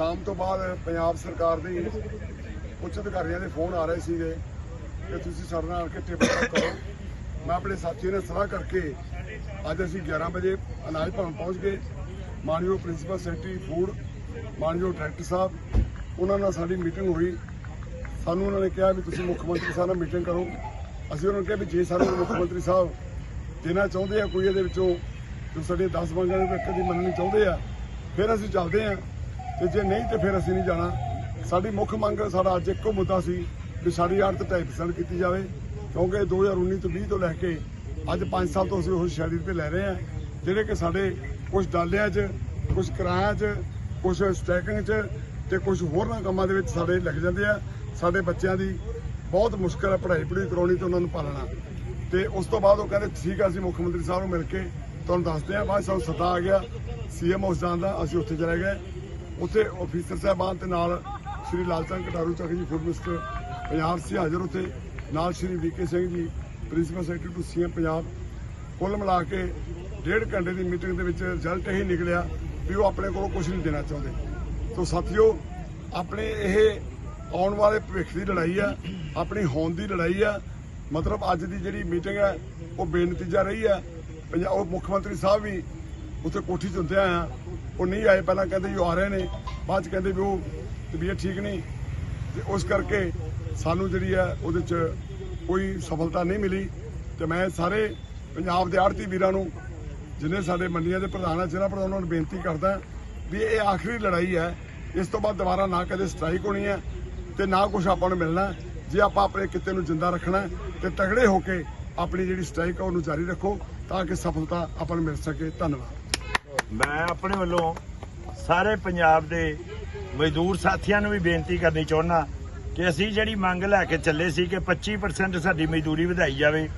ਸ਼ਾਮ ਤੋਂ ਬਾਅਦ ਪੰਜਾਬ ਸਰਕਾਰ ਦੇ ਉੱਚ ਅਧਿਕਾਰੀਆਂ ਦੇ ਫੋਨ ਆ ਰਹੇ ਸੀਗੇ ਕਿ ਤੁਸੀਂ ਸਾਡੇ ਨਾਲ ਕਿੱਥੇ ਟੇਬਲ ਕਰੋ। ਮੈਂ ਆਪਣੇ ਸਾਥੀਆਂ ਨਾਲ ਸਲਾਹ ਕਰਕੇ ਅੱਜ ਅਸੀਂ 11 ਵਜੇ ਅਨਾਜ ਭਵਨ ਪਹੁੰਚ ਗਏ। ਮਾਨਯੋਗ ਪ੍ਰਿੰਸੀਪਲ ਸੈਕਟਰੀ ਫੂਡ, ਮਾਨਯੋਗ ਡਾਇਰੈਕਟਰ ਸਾਹਿਬ, ਉਹਨਾਂ ਨਾਲ ਸਾਡੀ ਮੀਟਿੰਗ ਹੋਈ। ਸਾਨੂੰ ਉਹਨਾਂ ਨੇ ਕਿਹਾ ਵੀ ਤੁਸੀਂ ਮੁੱਖ ਮੰਤਰੀ ਸਾਹਿਬ ਨਾਲ ਮੀਟਿੰਗ ਕਰੋ। ਅਸੀਂ ਉਹਨਾਂ ਨੂੰ ਕਿਹਾ ਵੀ ਜੇ ਸਾਨੂੰ ਮੁੱਖ ਮੰਤਰੀ ਸਾਹਿਬ ਦੇਣਾ ਚਾਹੁੰਦੇ ਆ ਕੋਈ ਇਹਦੇ ਵਿੱਚੋਂ, ਜੋ ਸਾਡੇ 10 ਮੰਗਾਂ ਦੇ ਵਿੱਚ ਦੀ ਮੰਨਣੀ ਚਾਹੁੰਦੇ ਆ, ਫਿਰ ਅਸੀਂ ਚੱਲਦੇ ਆ। ਤੇ ਜੇ ਨਹੀਂ ਤੇ ਫਿਰ ਅਸੀਂ ਨਹੀਂ ਜਾਣਾ। ਸਾਡੀ ਮੁੱਖ ਮੰਗ, ਸਾਡਾ ਅੱਜ ਇੱਕੋ ਮੁੱਦਾ ਸੀ ਵੀ ਸਾਡੀ ਆੜਤ 2.5% ਕੀਤੀ ਜਾਵੇ, ਕਿਉਂਕਿ 2019 ਤੋਂ 20 ਤੋਂ ਲੈ ਕੇ ਅੱਜ 5 ਸਾਲ ਤੋਂ ਅਸੀਂ ਉਹ ਸ਼ਹਿਰੀ ਤੇ ਲੈ ਰਹੇ ਹਾਂ, ਜਿਹੜੇ ਕਿ ਸਾਡੇ ਕੁਝ ਡਾਲਿਆਂ 'ਚ ਕੁਝ ਕਿਰਾਇਆ 'ਚ ਕੁਝ ਸਟੈਕਿੰਗ 'ਚ ਤੇ ਕੁਝ ਹੋਰਨਾਂ ਕੰਮਾਂ ਦੇ ਵਿੱਚ ਸਾਡੇ ਲੱਗ ਜਾਂਦੇ ਆ। ਸਾਡੇ ਬੱਚਿਆਂ ਦੀ ਬਹੁਤ ਮੁਸ਼ਕਲ ਹੈ ਪੜ੍ਹਾਈ ਪੜ੍ਹਾਈ ਕਰਾਉਣੀ ਤੇ ਉਹਨਾਂ ਨੂੰ ਪਾਲਣਾ। ਤੇ ਉਸ ਤੋਂ ਬਾਅਦ ਉਹ ਕਹਿੰਦੇ, ਠੀਕ ਆ, ਅਸੀਂ ਮੁੱਖ ਮੰਤਰੀ ਸਾਹਿਬ ਨੂੰ ਮਿਲ ਕੇ ਤੁਹਾਨੂੰ ਦੱਸਦੇ ਆ ਬਾਅਦ ਸਾਨੂੰ ਸੱਦਾ ਆ ਗਿਆ ਸੀਐਮ ਉਸ ਜਾਣ ਦਾ, ਅਸੀਂ ਉੱਥੇ ਚਲੇ ਗਏ। ਉੱਥੇ ਅਫੀਸਰ ਸਾਹਿਬਾਨ ਤੇ ਨਾਲ ਸ਼੍ਰੀ ਲਾਲਚੰਦ ਕਟਾਰੂ ਚੱਕ ਜੀ ਫੂਡ ਮਿਨਿਸਟਰ ਪੰਜਾਬ ਸੀ ਹਾਜ਼ਰ ਉੱਥੇ। ਨਾਲ Shri V K Singh ji principal secretary to CM Punjab. ਕੁੱਲ ਮਿਲਾ ਕੇ ਡੇਢ ਘੰਟੇ ਦੀ ਮੀਟਿੰਗ ਦੇ ਵਿੱਚ ਰਿਜ਼ਲਟ ਇਹ ਨਿਕਲਿਆ ਵੀ ਉਹ ਆਪਣੇ ਕੋਲੋਂ ਕੁਝ ਨਹੀਂ ਦੇਣਾ ਚਾਹੁੰਦੇ। ਸੋ ਸਾਥੀਓ, ਆਪਣੇ ਇਹ ਆਉਣ ਵਾਲੇ ਭਵਿੱਖ ਦੀ ਲੜਾਈ ਆ, ਆਪਣੀ ਹੋਂਦ ਦੀ ਲੜਾਈ ਆ। ਮਤਲਬ ਅੱਜ ਦੀ ਜਿਹੜੀ ਮੀਟਿੰਗ ਹੈ ਉਹ ਬੇਨਤੀਜਾ ਰਹੀ ਆ। ਪੰਜਾਬ ਮੁੱਖ ਮੰਤਰੀ ਸਾਹਿਬ ਵੀ ਉੱਥੇ ਕੋਠੀ 'ਚ ਹੁੰਦੇ ਆ। ਉਹ ਨਹੀਂ ਆਏ, ਪਹਿਲਾਂ ਕਹਿੰਦੇ ਵੀ ਉਹ ਆ ਰਹੇ ਨੇ। ਬਾਅਦ 'ਚ ਕਹਿੰਦੇ ਵੀ ਉਹ ਤਬੀਅਤ ਠੀਕ ਨਹੀਂ। ਤੇ ਉਸ ਕਰਕੇ ਸਾਨੂੰ ਜਿਹੜੀ ਹੈ ਉਹਦੇ 'ਚ ਕੋਈ ਸਫਲਤਾ ਨਹੀਂ ਮਿਲੀ। ਤੇ ਮੈਂ ਸਾਰੇ ਪੰਜਾਬ ਦੇ ਆੜਤੀ ਵੀਰਾਂ ਨੂੰ, ਜਿੰਨੇ ਸਾਡੇ ਮੰਡੀਆਂ ਦੇ ਪ੍ਰਧਾਨ ਆ ਜ਼ਿਲ੍ਹਾ ਪ੍ਰਧਾਨਾਂ ਨੂੰ ਬੇਨਤੀ ਕਰਦਾ ਵੀ ਇਹ ਆਖਰੀ ਲੜਾਈ ਹੈ। ਇਸ ਤੋਂ ਬਾਅਦ ਦੁਬਾਰਾ ਨਾ ਕਦੇ ਸਟ੍ਰਾਈਕ ਹੋਣੀ ਹੈ ਤੇ ਨਾ ਕੁਝ ਆਪਾਂ ਨੂੰ ਮਿਲਣਾ ਜੇ ਆਪਾਂ ਆਪਣੇ ਕਿਤੇ ਨੂੰ ਜਿੰਦਾ ਰੱਖਣਾ ਹੈ ਤੇ ਤਗੜੇ ਹੋ ਕੇ ਆਪਣੀ ਜਿਹੜੀ ਸਟ੍ਰਾਈਕ ਆ, ਉਹਨੂੰ ਜਾਰੀ ਰੱਖੋ ਤਾਂ ਕਿ ਸਫਲਤਾ ਆਪਾਂ ਨੂੰ ਮਿਲ ਸਕੇ। ਧੰਨਵਾਦ। ਮੈਂ ਆਪਣੇ ਵੱਲੋਂ ਸਾਰੇ ਪੰਜਾਬ ਦੇ ਮਜ਼ਦੂਰ ਸਾਥੀਆਂ ਨੂੰ ਵੀ ਬੇਨਤੀ ਕਰਨੀ ਚਾਹੁੰਦਾ ਕਿ ਅਸੀਂ ਜਿਹੜੀ ਮੰਗ ਲੈ ਕੇ ਚੱਲੇ ਸੀ ਕਿ 25% ਸਾਡੀ ਮਜ਼ਦੂਰੀ ਵਧਾਈ ਜਾਵੇ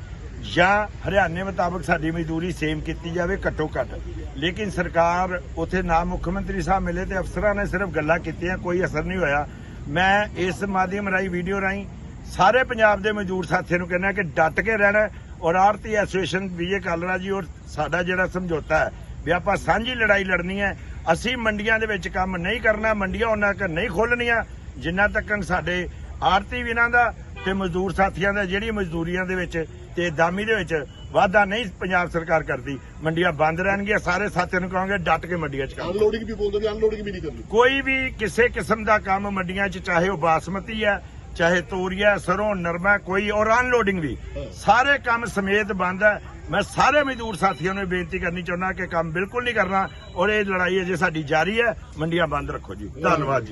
ਜਾਂ ਹਰਿਆਣੇ ਮੁਤਾਬਕ ਸਾਡੀ ਮਜ਼ਦੂਰੀ ਸੇਮ ਕੀਤੀ ਜਾਵੇ, ਘੱਟੋ ਘੱਟ। ਲੇਕਿਨ ਸਰਕਾਰ ਉਥੇ ਨਾ ਮੁੱਖ ਮੰਤਰੀ ਸਾਹਿਬ ਮਿਲੇ ਤੇ ਅਫਸਰਾਂ ਨੇ ਸਿਰਫ ਗੱਲਾਂ ਕੀਤੀਆਂ, ਕੋਈ ਅਸਰ ਨਹੀਂ ਹੋਇਆ। ਮੈਂ ਇਸ ਮਾਧਿਅਮ ਰਾਹੀਂ, ਵੀਡੀਓ ਰਾਹੀਂ ਸਾਰੇ ਪੰਜਾਬ ਦੇ ਮਜ਼ਦੂਰ ਸਾਥੀਆਂ ਨੂੰ ਕਹਿੰਦਾ ਕਿ ਡਟ ਕੇ ਰਹਿਣਾ ਔਰ ਆਰਤੀ ਐਸੋਸੀਏਸ਼ਨ ਵਿਜੇ ਕਾਲਰਾ ਜੀ ਔਰ ਸਾਡਾ ਜਿਹੜਾ ਸਮਝੌਤਾ ਹੈ ਵੀ ਆਪਾਂ ਸਾਂਝੀ ਲੜਾਈ ਲੜਨੀ ਹੈ। ਅਸੀਂ ਮੰਡੀਆਂ ਦੇ ਵਿੱਚ ਕੰਮ ਨਹੀਂ ਕਰਨਾ ਮੰਡੀਆਂ ਉਹਨਾਂ ਕਰ ਨਹੀਂ ਖੋਲਣੀਆਂ ਜਿੰਨਾ ਤੱਕ ਸਾਡੇ ਆਰਤੀ ਵੀਰਾਂ ਦਾ ਤੇ ਮਜ਼ਦੂਰ ਸਾਥੀਆਂ ਦਾ ਜਿਹੜੀ ਮਜ਼ਦੂਰੀਆਂ ਦੇ ਵਿੱਚ ਤੇ ਦਾਮੀ ਦੇ ਵਿੱਚ ਵਾਅਦਾ ਨਹੀਂ ਪੰਜਾਬ ਸਰਕਾਰ ਕਰਦੀ। ਮੰਡੀਆਂ ਬੰਦ ਰਹਿਣਗੀਆਂ ਸਾਰੇ ਸਾਥੀਆਂ ਨੂੰ ਕਹਾਂਗੇ ਡਟ ਕੇ ਮੰਡੀਆਂ 'ਚ ਕੰਮ। ਅਨਲੋਡਿੰਗ ਵੀ ਬੋਲਦੇ ਵੀ ਅਨਲੋਡਿੰਗ ਵੀ ਨਹੀਂ ਕਰਨੀ। ਕੋਈ ਵੀ ਕਿਸੇ ਕਿਸਮ ਦਾ ਕੰਮ ਮੰਡੀਆਂ 'ਚ ਚਾਹੇ ਉਹ ਬਾਸਮਤੀ ਹੈ ਚਾਹੇ ਤੋਰੀਆ ਸਰੋਂ ਨਰਮਾ ਕੋਈ ਔਰ ਅਨਲੋਡਿੰਗ ਵੀ। ਸਾਰੇ ਕੰਮ ਸਮੇਤ ਬੰਦ ਹੈ। ਮੈਂ ਸਾਰੇ ਮਜ਼ਦੂਰ ਸਾਥੀਆਂ ਨੂੰ ਬੇਨਤੀ ਕਰਨੀ ਚਾਹੁੰਦਾ ਕਿ ਕੰਮ ਬਿਲਕੁਲ ਨਹੀਂ ਕਰਨਾ ਔਰ ਇਹ ਲੜਾਈ ਅਜੇ ਸਾਡੀ ਜਾਰੀ ਹੈ। ਮੰਡੀਆਂ ਬੰਦ ਰੱਖੋ ਜੀ। ਧੰਨਵਾਦ ਜੀ।